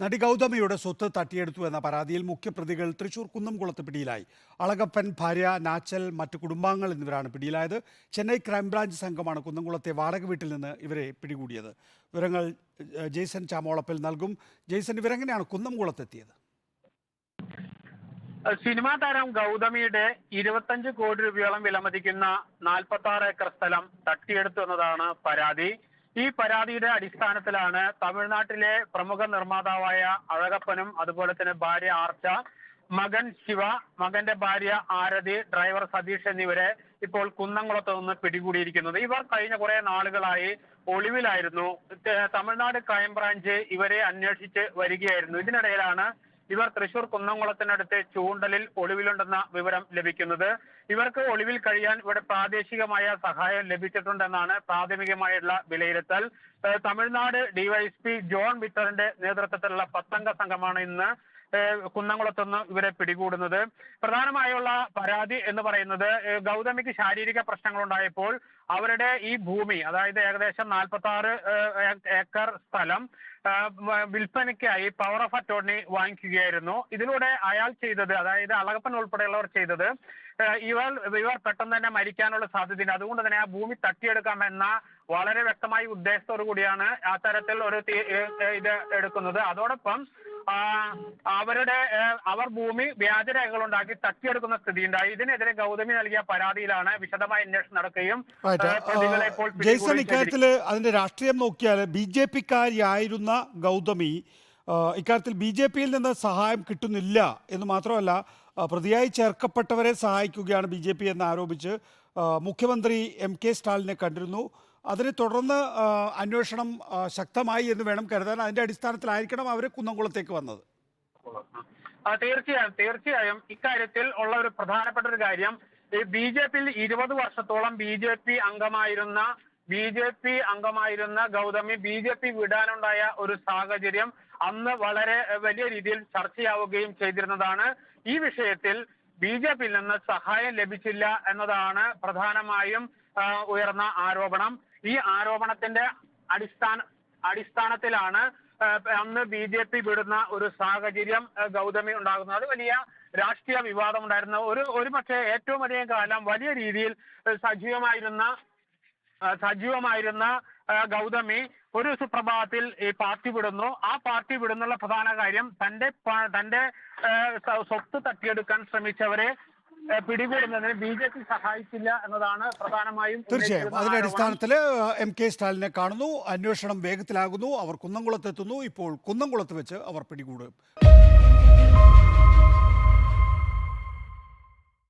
നടി ഗൗതമിയുടെ സ്വത്ത് തട്ടിയെടുത്തു എന്ന പരാതിയിൽ മുഖ്യപ്രതികൾ തൃശൂർ കുന്നംകുളത്ത് പിടിയിലായി. അളകപ്പൻ ഭാര്യ നാച്ചൽ മറ്റു കുടുംബാംഗങ്ങൾ എന്നിവരാണ് പിടിയിലായത്. ചെന്നൈ ക്രൈംബ്രാഞ്ച് സംഘമാണ് കുന്നംകുളത്തെ വാടക വീട്ടിൽ നിന്ന് ഇവരെ പിടികൂടിയത്. വിവരങ്ങൾ ജെയ്സൺ ചാമോളപ്പിൽ നൽകും. ജെയ്സൺ ഇവരെങ്ങനെയാണ് കുന്നംകുളത്തെത്തിയത്? സിനിമാ താരം ഗൗതമിയുടെ ഇരുപത്തഞ്ച് കോടി രൂപയോളം വിലമതിക്കുന്ന നാൽപ്പത്തി ആറ് ഏക്കർ സ്ഥലം തട്ടിയെടുത്തു എന്നതാണ് പരാതി. ഈ പരാതിയുടെ അടിസ്ഥാനത്തിലാണ് തമിഴ്നാട്ടിലെ പ്രമുഖ നിർമ്മാതാവായ അഴകപ്പനും അതുപോലെ തന്നെ ഭാര്യ ആർച്ച മകൻ ശിവ മകന്റെ ഭാര്യ ആരതി ഡ്രൈവർ സതീഷ് എന്നിവരെ ഇപ്പോൾ കുന്നംകുളത്ത് നിന്ന് പിടികൂടിയിരിക്കുന്നത്. ഇവർ കഴിഞ്ഞ കുറെ നാളുകളായി ഒളിവിലായിരുന്നു. തമിഴ്നാട് ക്രൈംബ്രാഞ്ച് ഇവരെ അന്വേഷിച്ച് വരികയായിരുന്നു. ഇതിനിടയിലാണ് ഇവർ തൃശൂർ കുന്നംകുളത്തിനടുത്ത് ചൂണ്ടലിൽ ഒളിവിലുണ്ടെന്ന വിവരം ലഭിക്കുന്നത്. ഇവർക്ക് ഒളിവിൽ കഴിയാൻ ഇവിടെ പ്രാദേശികമായ സഹായം ലഭിച്ചിട്ടുണ്ടെന്നാണ് പ്രാഥമികമായുള്ള വിലയിരുത്തൽ. തമിഴ്നാട് ഡിവൈഎസ്പി ജോൺ വിറ്ററിന്റെ നേതൃത്വത്തിലുള്ള പത്തംഗ സംഘമാണ് ഇന്ന് കുന്നംകുളത്തുനിന്ന് ഇവരെ പിടികൂടുന്നത്. പ്രധാനമായുള്ള പരാതി എന്ന് പറയുന്നത് ഗൗതമിക്ക് ശാരീരിക പ്രശ്നങ്ങൾ ഉണ്ടായപ്പോൾ അവരുടെ ഈ ഭൂമി അതായത് ഏകദേശം നാൽപ്പത്തി ആറ് ഏക്കർ സ്ഥലം വിൽപ്പനയ്ക്കായി പവർ ഓഫ് അറ്റോർണി വാങ്ങിക്കുകയായിരുന്നു. ഇതിലൂടെ അയാൾ ചെയ്തത് അതായത് അളകപ്പൻ ഉൾപ്പെടെയുള്ളവർ ചെയ്തത് ഇവർ ഇവർ പെട്ടെന്ന് തന്നെ മരിക്കാനുള്ള സാധ്യതയുണ്ട്. അതുകൊണ്ട് തന്നെ ആ ഭൂമി തട്ടിയെടുക്കാമെന്ന വളരെ വ്യക്തമായ ഉദ്ദേശത്തോടു കൂടിയാണ് ആ തരത്തിൽ ഒരു ഇത് എടുക്കുന്നത്. അതോടൊപ്പം അവരുടെ അവർ ഭൂമി വ്യാജരേഖകൾ ഉണ്ടാക്കി തട്ടിയെടുക്കുന്ന സ്ഥിതിയുണ്ടായി. ഇതിനെതിരെ ഗൗതമി നൽകിയ പരാതിയിലാണ് വിശദമായ അന്വേഷണം നടക്കുകയും പ്രതികളെ ഇപ്പോൾ ജെയ്സൺ ഇക്കാര്യത്തിൽ അതിന്റെ രാഷ്ട്രീയം നോക്കിയാൽ ബി ജെ പിക്കാരിയായിരുന്ന ഗൗതമി ഇക്കാര്യത്തിൽ ബി ജെ പിയിൽ നിന്ന് സഹായം കിട്ടുന്നില്ല എന്ന് മാത്രമല്ല പ്രതിയായി ചേർക്കപ്പെട്ടവരെ സഹായിക്കുകയാണ് ബി ജെ പി എന്ന് ആരോപിച്ച് മുഖ്യമന്ത്രി എം കെ സ്റ്റാലിനെ കണ്ടിരുന്നു. അതിനെ തുടർന്ന് അന്വേഷണം ശക്തമായി എന്ന് വേണം കരുതാൻ. അതിന്റെ അടിസ്ഥാനത്തിലായിരിക്കണം അവർ കുന്നംകുളത്തേക്ക് വന്നത്. തീർച്ചയായും തീർച്ചയായും ഇക്കാര്യത്തിൽ ഉള്ള ഒരു പ്രധാനപ്പെട്ട ഒരു കാര്യം ബി ജെ പിയിൽ ഇരുപത് വർഷത്തോളം ബി ജെ പി അംഗമായിരുന്ന ബി ജെ പി അംഗമായിരുന്ന ഗൗതമി ബി ജെ പി വിടാനുണ്ടായ ഒരു സാഹചര്യം അന്ന് വളരെ വലിയ രീതിയിൽ ചർച്ചയാവുകയും ചെയ്തിരുന്നതാണ്. ഈ വിഷയത്തിൽ ബി ജെ പിയിൽ നിന്ന് സഹായം ലഭിച്ചില്ല എന്നതാണ് പ്രധാനമായും ഉയർന്ന ആരോപണം. ഈ ആരോപണത്തിന്റെ അടിസ്ഥാന അടിസ്ഥാനത്തിലാണ് അന്ന് ബി ജെ പി വിടുന്ന ഒരു സാഹചര്യം ഗൗതമി ഉണ്ടാകുന്നത്. അത് വലിയ രാഷ്ട്രീയ വിവാദം ഉണ്ടായിരുന്ന ഒരു ഒരു പക്ഷേ ഏറ്റവും അധികം കാലം വലിയ രീതിയിൽ സജീവമായിരുന്ന സജീവമായിരുന്ന ഗൗതമി ഒരു സുപ്രഭാതത്തിൽ ഈ പാർട്ടി വിടുന്നു. ആ പാർട്ടി വിടുന്നുള്ള പ്രധാന കാര്യം തന്റെ തന്റെ സ്വത്ത് തട്ടിയെടുക്കാൻ ശ്രമിച്ചവരെ പിടികൂടുന്നതിന് ബി ജെ പി സഹായിച്ചില്ല എന്നതാണ് പ്രധാനമായും തീർച്ചയായും. അതിന്റെ അടിസ്ഥാനത്തിൽ എം കെ സ്റ്റാലിനെ കാണുന്നു. അന്വേഷണം വേഗത്തിലാകുന്നു. അവർ കുന്നംകുളത്ത് എത്തുന്നു ഇപ്പോൾ കുന്നംകുളത്ത് വെച്ച് അവർ പിടികൂടും.